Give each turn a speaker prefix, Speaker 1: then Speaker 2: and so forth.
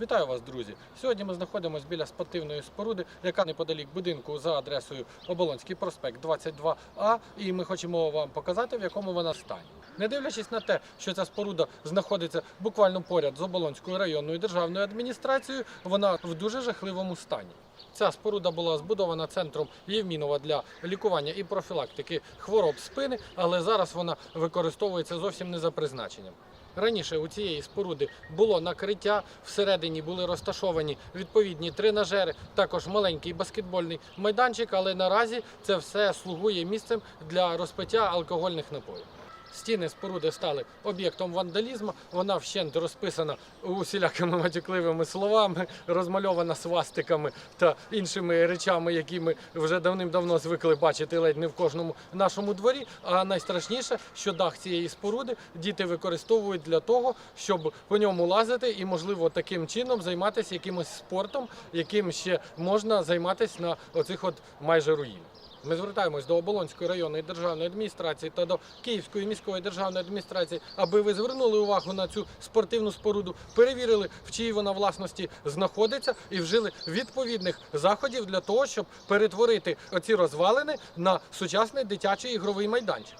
Speaker 1: Вітаю вас, друзі! Сьогодні ми знаходимося біля спортивної споруди, яка неподалік будинку за адресою Оболонський проспект 22А, і ми хочемо вам показати, в якому вона стані. Не дивлячись на те, що ця споруда знаходиться буквально поряд з Оболонською районною державною адміністрацією, вона в дуже жахливому стані. Ця споруда була збудована центром Євмінова для лікування і профілактики хвороб спини, але зараз вона використовується зовсім не за призначенням. Раніше у цієї споруди було накриття, всередині були розташовані відповідні тренажери, також маленький баскетбольний майданчик, але наразі це все слугує місцем для розпиття алкогольних напоїв. Стіни споруди стали об'єктом вандалізму. Вона вщент розписана усілякими матюкливими словами, розмальована свастиками та іншими речами, які ми вже давним-давно звикли бачити ледь не в кожному нашому дворі. А найстрашніше, що дах цієї споруди діти використовують для того, щоб по ньому лазити і, можливо, таким чином займатися якимось спортом, яким ще можна займатися на оцих от майже руїнах. Ми звертаємось до Оболонської районної державної адміністрації та до Київської міської державної адміністрації, аби ви звернули увагу на цю спортивну споруду, перевірили, в чиїй вона власності знаходиться, і вжили відповідних заходів для того, щоб перетворити оці розвалини на сучасний дитячий ігровий майданчик.